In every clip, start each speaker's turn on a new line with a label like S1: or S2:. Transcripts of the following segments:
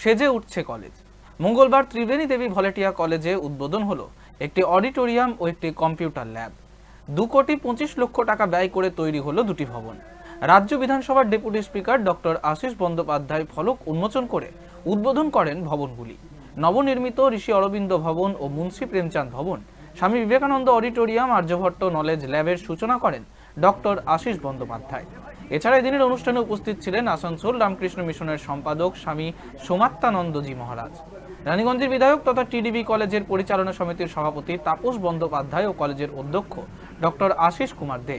S1: সেজে উঠছে কলেজ মঙ্গলবার ত্রিবেণী দেবী ভলেটিয়া কলেজে উদ্বোধন হলো একটি অডিটোরিয়াম ও একটি কম্পিউটার ল্যাব। দু কোটি পঁচিশ লক্ষ টাকা ব্যয় করে তৈরি হলো দুটি ভবন। রাজ্য বিধানসভার deputy speaker doctor Ashis Bandyopadhyay ফলক উন্মোচন করে উদ্বোধন করেন ভবনগুলি। নবনির্মিত ঋষি অরবিন্দ ভবন ও মুন্সী প্রেমচাঁদ ভবন। স্বামী বিবেকানন্দ অডিটোরিয়াম আর্যভট্ট নলেজ ল্যাবের সূচনা করেন ডক্টর আশিস বন্দ্যোপাধ্যায়। এছাড়া এদিনের অনুষ্ঠানে উপস্থিত ছিলেন আসানসোল রামকৃষ্ণ মিশনের সম্পাদক স্বামী সোমাত্তানন্দজি মহারাজ, রানীগঞ্জের বিধায়ক তথা টিডিবি কলেজের পরিচালনা সমিতির সভাপতি তাপস বন্দ্যোপাধ্যায় ও কলেজের অধ্যক্ষ ডক্টর আশিস কুমার দে।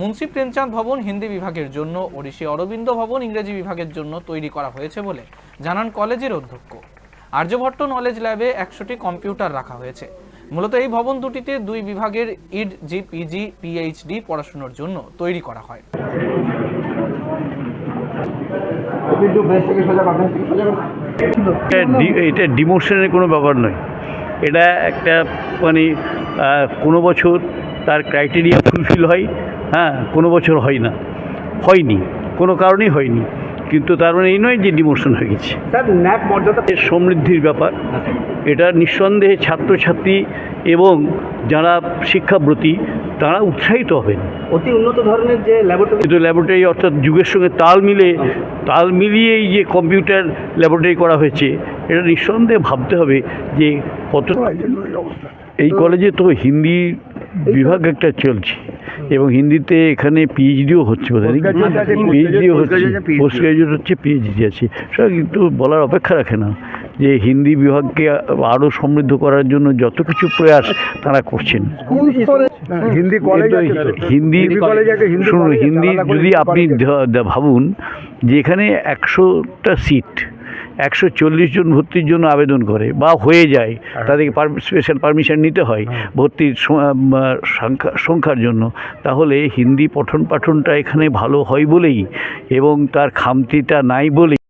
S1: মুন্সী প্রেমচাঁদ ভবন হিন্দি বিভাগের জন্য ও ঋষি অরবিন্দ ভবন ইংরেজি বিভাগের জন্য তৈরি করা হয়েছে বলে জানান কলেজের অধ্যক্ষ। আর্যভট্ট নলেজ ল্যাবে একশোটি কম্পিউটার রাখা হয়েছে। মূলত এই ভবন দুটিতে দুই বিভাগের ইড জি পিজি পিএইচডি পড়াশোনার জন্য তৈরি করা হয়।
S2: এটা ডিমোশনের কোনো ব্যাপার নয়। এটা একটা মানে কোনো বছর তার ক্রাইটেরিয়া ফুলফিল হয় হ্যাঁ কোনো বছর হয় না। হয়নি, কোনো কারণেই হয়নি। কিন্তু তার মানে এই নয় যে ডিমোশন হয়ে গেছে। সমৃদ্ধির ব্যাপার। এটা নিঃসন্দেহে ছাত্রছাত্রী এবং যারা শিক্ষাব্রতী তারা উৎসাহিত হবেন।
S3: অতি উন্নত ধরনের যে ল্যাবরেটরি
S2: কিন্তু ল্যাবরেটরি অর্থাৎ যুগের সঙ্গে তাল মিলে তাল মিলিয়ে এই যে কম্পিউটার ল্যাবরেটরি করা হয়েছে এটা নিঃসন্দেহে ভাবতে হবে যে কত এই কলেজে তো হিন্দি বিভাগ একটা চলছে এবং হিন্দিতে এখানে পিএইচডিও হচ্ছে বোধ হয় পিএইচডিও হচ্ছে পোস্ট গ্রাজুয়েট হচ্ছে পিএইচডি আছে। সেটা কিন্তু বলার অপেক্ষা রাখে না। যে হিন্দি বিভাগকে আরও সমৃদ্ধ করার জন্য যত কিছু প্রয়াস তারা করছেন।
S3: হিন্দি তো।
S2: হিন্দি
S3: হিন্দি কলেজ
S2: শুনুন হিন্দি যদি আপনি ভাবুন যে এখানে একশোটা সিট একশো চল্লিশ জন ভর্তির জন্য আবেদন করে বা হয়ে যায় তাদেরকে স্পেশাল পারমিশন নিতে হয় ভর্তির আম, আহ, সংখ্যা সংখ্যার জন্য তাহলে হিন্দি পঠন পাঠনটা এখানে ভালো হয় বলেই এবং তার খামতিটা নাই বলেই